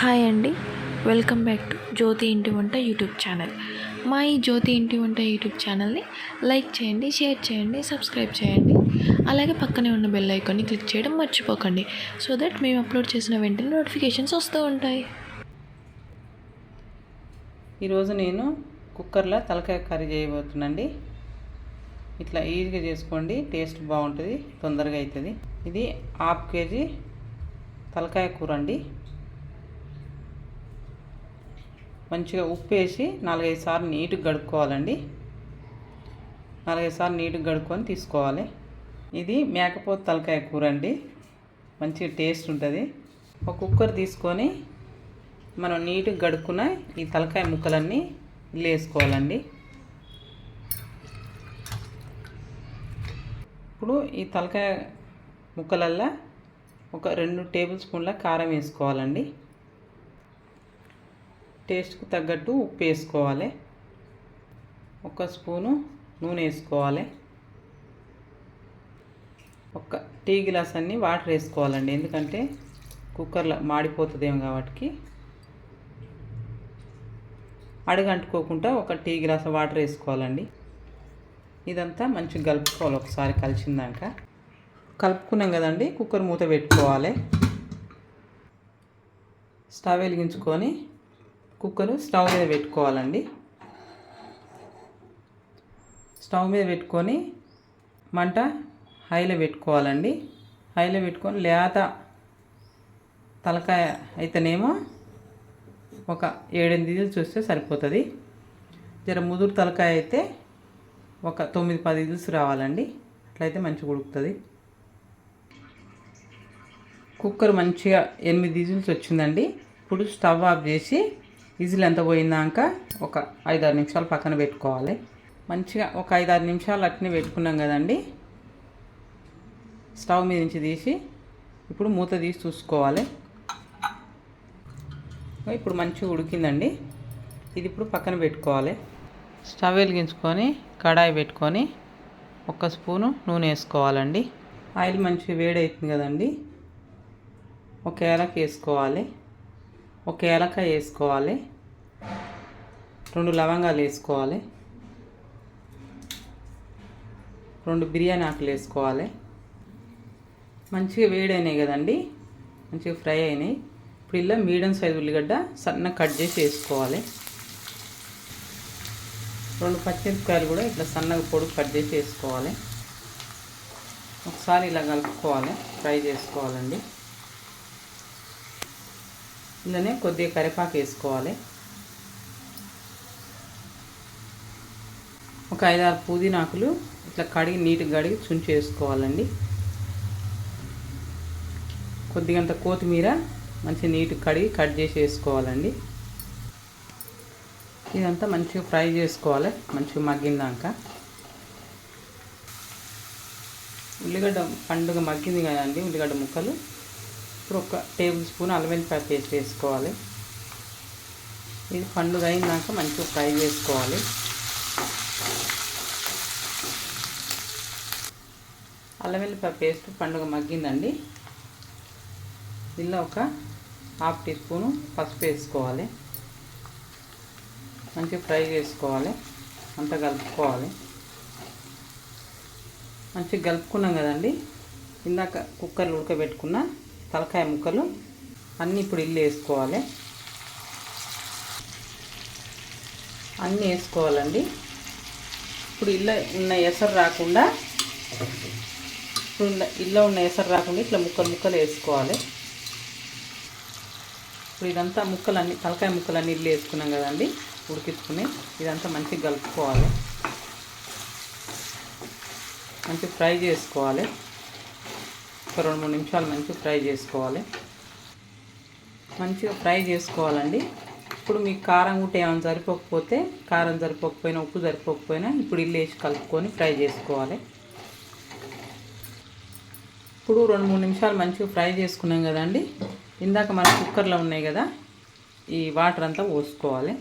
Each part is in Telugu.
హాయ్ అండి. వెల్కమ్ బ్యాక్ టు జ్యోతి ఇంటి వంట యూట్యూబ్ ఛానల్. మా ఈ జ్యోతి ఇంటి వంట యూట్యూబ్ ఛానల్ని లైక్ చేయండి షేర్ చేయండి సబ్స్క్రైబ్ చేయండి. అలాగే పక్కనే ఉన్న బెల్ ఐకాన్ని క్లిక్ చేయడం మర్చిపోకండి. సో దట్ మేము అప్లోడ్ చేసిన వెంటనే నోటిఫికేషన్స్ వస్తూ ఉంటాయి. ఈరోజు నేను కుక్కర్లో తలకాయ కర్రీ చేయబోతున్నాండి ఇట్లా ఈజీగా చేసుకోండి టేస్ట్ బాగుంటుంది తొందరగా అవుతుంది. ఇది హాఫ్ కేజీ తలకాయ కూర అండి. మంచిగా ఉప్పు వేసి నాలుగైదు సార్లు నీట్గా గడుక్కోవాలండి. నాలుగైదు సార్లు నీట్గా గడుక్కొని తీసుకోవాలి. ఇది మేకపోతు తలకాయ కూర అండి మంచిగా టేస్ట్ ఉంటుంది. ఒక కుక్కర్ తీసుకొని మనం నీట్గా గడుక్కున్న ఈ తలకాయ ముక్కలన్నీ ఇల్లు వేసుకోవాలండి ఇప్పుడు ఈ తలకాయ ముక్కలల్లో ఒక రెండు టేబుల్ స్పూన్ల కారం వేసుకోవాలండి. టేస్ట్కు తగ్గట్టు ఉప్పు వేసుకోవాలి. ఒక స్పూను నూనె వేసుకోవాలి. ఒక టీ గ్లాస్ అన్ని వాటర్ వేసుకోవాలండి. ఎందుకంటే కుక్కర్లో మాడిపోతుందేమో కాబట్టి. అడుగంటుకోకుండా ఒక టీ గ్లాస్ వాటర్ వేసుకోవాలండి. ఇదంతా మంచిగా కలుపుకోవాలి. ఒకసారి కలిసిందాక కలుపుకున్నాం కదండి. కుక్కర్ మూత పెట్టుకోవాలి. స్టవ్ వెలిగించుకొని కుక్కర్ స్టవ్ మీద పెట్టుకోవాలండి. స్టవ్ మీద పెట్టుకొని మంట హైలో పెట్టుకోవాలండి. హైలో పెట్టుకొని లేత తలకాయ అయితేనేమో ఒక ఏడెనిమిది చూస్తే సరిపోతుంది. జర ముదురు తలకాయ అయితే ఒక తొమ్మిది పది ఇల్స్ రావాలండి. అట్లయితే మంచిగా ఉడుకుతుంది. కుక్కర్ మంచిగా ఎనిమిది ఇజిల్స్ వచ్చిందండి. ఇప్పుడు స్టవ్ ఆఫ్ చేసి విజిల్ ఎంత పోయిందాక ఒక ఐదారు నిమిషాలు పక్కన పెట్టుకోవాలి. మంచిగా ఒక ఐదారు నిమిషాలు అట్నే పెట్టుకున్నాం కదండి. స్టవ్ మీద నుంచి తీసి ఇప్పుడు మూత తీసి చూసుకోవాలి. ఇప్పుడు మంచిగా ఉడికిందండి. ఇది ఇప్పుడు పక్కన పెట్టుకోవాలి. స్టవ్ వెలిగించుకొని కడాయి పెట్టుకొని ఒక స్పూను నూనె వేసుకోవాలండి. ఆయిల్ మంచిగా వేడి అవుతుంది కదండి. ఒక ఏలక వేసుకోవాలి. ఒక ఏలకాయ వేసుకోవాలి. రెండు లవంగాలు వేసుకోవాలి. రెండు బిర్యానీ ఆకులు వేసుకోవాలి. మంచిగా వేడి అయినాయి కదండి. మంచిగా ఫ్రై అయినాయి. ఇప్పుడు ఇలా మీడియం సైజ్ ఉల్లిగడ్డ సన్నగా కట్ చేసి వేసుకోవాలి. రెండు పచ్చిమిరపకాయలు కూడా ఇట్లా సన్నగా పొడుగు కట్ చేసి వేసుకోవాలి. ఒకసారి ఇలా కలుపుకోవాలి. ఫ్రై చేసుకోవాలండి. ఇందులోనే కొద్దిగా కరివేపాకు వేసుకోవాలి. ఒక ఐదారు పుదీనాకులు ఇట్లా కడిగి నీట్గా కడిగి చుంచి వేసుకోవాలండి. కొద్దిగంత కొత్తిమీర మంచి నీట్గా కడిగి కట్ చేసి వేసుకోవాలండి. ఇదంతా మంచిగా ఫ్రై చేసుకోవాలి మంచిగా మగ్గిందాక. ఉల్లిగడ్డ పండుగ మగ్గింది కదండి ఉల్లిగడ్డ ముక్కలు. ఇప్పుడు ఒక టేబుల్ స్పూన్ అల్లం వెల్లిపాయ పేస్ట్ వేసుకోవాలి. ఇది పండుగ అయినాక మంచిగా ఫ్రై చేసుకోవాలి. అల్లం వెల్లిపాయ పేస్ట్ పండుగ మగ్గిందండి. దీనిలో ఒక హాఫ్ టీ స్పూను పసుపు వేసుకోవాలి. మంచిగా ఫ్రై చేసుకోవాలి. అంతా కలుపుకోవాలి. మంచిగా కలుపుకున్నాం కదండి. ఇందాక కుక్కర్లు ఉడకబెట్టుకున్న తలకాయ ముక్కలు అన్నీ ఇప్పుడు ఇల్లు వేసుకోవాలి. అన్నీ వేసుకోవాలండి. ఇప్పుడు ఇల్లు ఉన్న ఎసరు రాకుండా ఇప్పుడు ఇల్లు ఉన్న ఎసరు రాకుండా ఇట్లా ముక్కలు ముక్కలు వేసుకోవాలి. ఇప్పుడు ఇదంతా ముక్కలన్నీ తలకాయ ముక్కలన్నీ ఇల్లు వేసుకున్నాం కదండి ఉడికించుకుని ఇదంతా మంచిగా కలుపుకోవాలి. మంచిగా ఫ్రై చేసుకోవాలి. ఒక రెండు మూడు నిమిషాలు మంచిగా ఫ్రై చేసుకోవాలి. మంచిగా ఫ్రై చేసుకోవాలండి. ఇప్పుడు మీకు కారం కూడా ఏమైనా సరిపోకపోతే కారం సరిపోకపోయినా ఉప్పు సరిపోకపోయినా ఇప్పుడు ఇల్లు వేసి కలుపుకొని ఫ్రై చేసుకోవాలి. ఇప్పుడు రెండు మూడు నిమిషాలు మంచిగా ఫ్రై చేసుకున్నాం కదండి. ఇందాక మన కుక్కర్లో ఉన్నాయి కదా ఈ వాటర్ అంతా పోసుకోవాలి.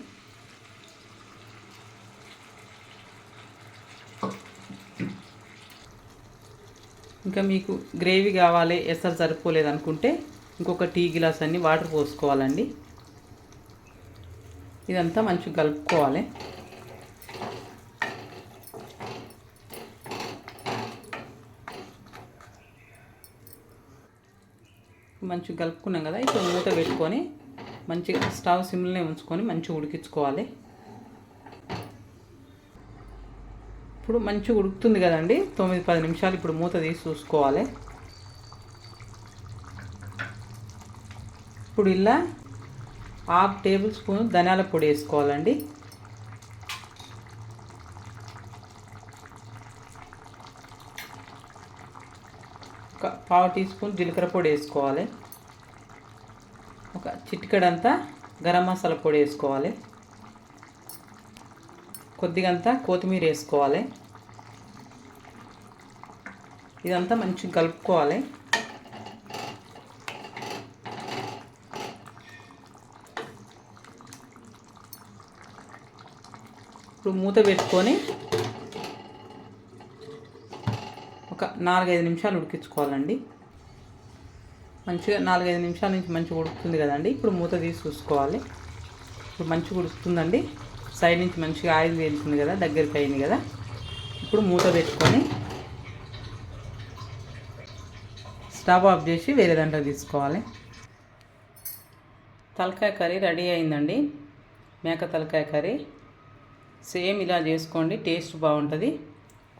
ఇంకా మీకు గ్రేవీ కావాలి ఎసరు సరిపోలేదు అనుకుంటే ఇంకొక టీ గ్లాస్ అన్ని వాటర్ పోసుకోవాలండి. ఇదంతా మంచిగా కలుపుకోవాలి. మంచిగా కలుపుకున్నాం కదా ఇప్పుడు మూత పెట్టుకొని మంచిగా స్టవ్ సిమ్లోనే ఉంచుకొని మంచిగా ఉడికించుకోవాలి. ఇప్పుడు మంచిగా ఉడుకుతుంది కదండి. తొమ్మిది పది నిమిషాలు ఇప్పుడు మూత తీసి చూసుకోవాలి. ఇప్పుడు ఇలా హాఫ్ టేబుల్ స్పూన్ ధనియాల పొడి వేసుకోవాలండి. ఒక పావు టీ స్పూన్ జీలకర్ర పొడి వేసుకోవాలి. ఒక చిటికెడంతా గరం మసాలా పొడి వేసుకోవాలి. కొద్దిగంతా కొత్తిమీర వేసుకోవాలి. ఇదంతా మంచిగా కలుపుకోవాలి. ఇప్పుడు మూత పెట్టుకొని ఒక నాలుగైదు నిమిషాలు ఉడికించుకోవాలండి. మంచిగా నాలుగైదు నిమిషాల నుంచి మంచిగా ఉడుకుతుంది కదండి. ఇప్పుడు మూత తీసి చూసుకోవాలి. ఇప్పుడు మంచిగా ఉడుకుతుందండి. సైడ్ నుంచి మంచిగా ఆయిల్ వేలుతుంది కదా దగ్గరికి అయింది కదా. ఇప్పుడు మూత పెట్టుకొని స్టవ్ ఆఫ్ చేసి వేరే దాంట్లో తీసుకోవాలి. తలకాయ కర్రీ రెడీ అయిందండి. మేక తలకాయ కర్రీ. సేమ్ ఇలా చేసుకోండి టేస్ట్ బాగుంటుంది.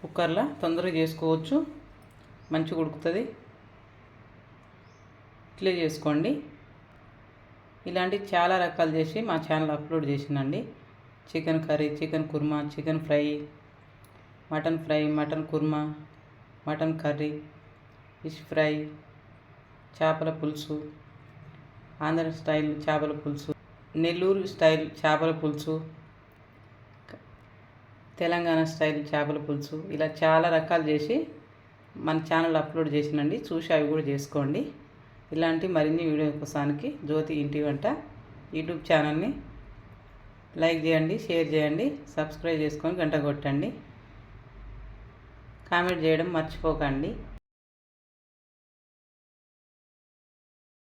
కుక్కర్లో తొందరగా చేసుకోవచ్చు. మంచిగా ఉడుకుతుంది. ఇట్లే చేసుకోండి. ఇలాంటి చాలా రకాలు చేసి మా ఛానల్ అప్లోడ్ చేసిందండి. Chicken curry chicken korma chicken fry mutton fry mutton korma mutton curry fish fry చేపల పులుసు ఆంధ్ర స్టైల్ చేపల పులుసు నెల్లూరు స్టైల్ చేపల పులుసు తెలంగాణ స్టైల్ చేపల పులుసు ఇలా చాలా రకాలు చేసి మన ఛానల్ అప్లోడ్ చేసినండి. చూసి అవి కూడా చేసుకోండి. ఇలాంటి మరిన్ని వీడియో కోసానికి జ్యోతి ఇంటి వంట యూట్యూబ్ ఛానల్ని లైక్ చేయండి షేర్ చేయండి సబ్స్క్రైబ్ చేసుకొని గంట కొట్టండి. కామెంట్ చేయడం మర్చిపోకండి.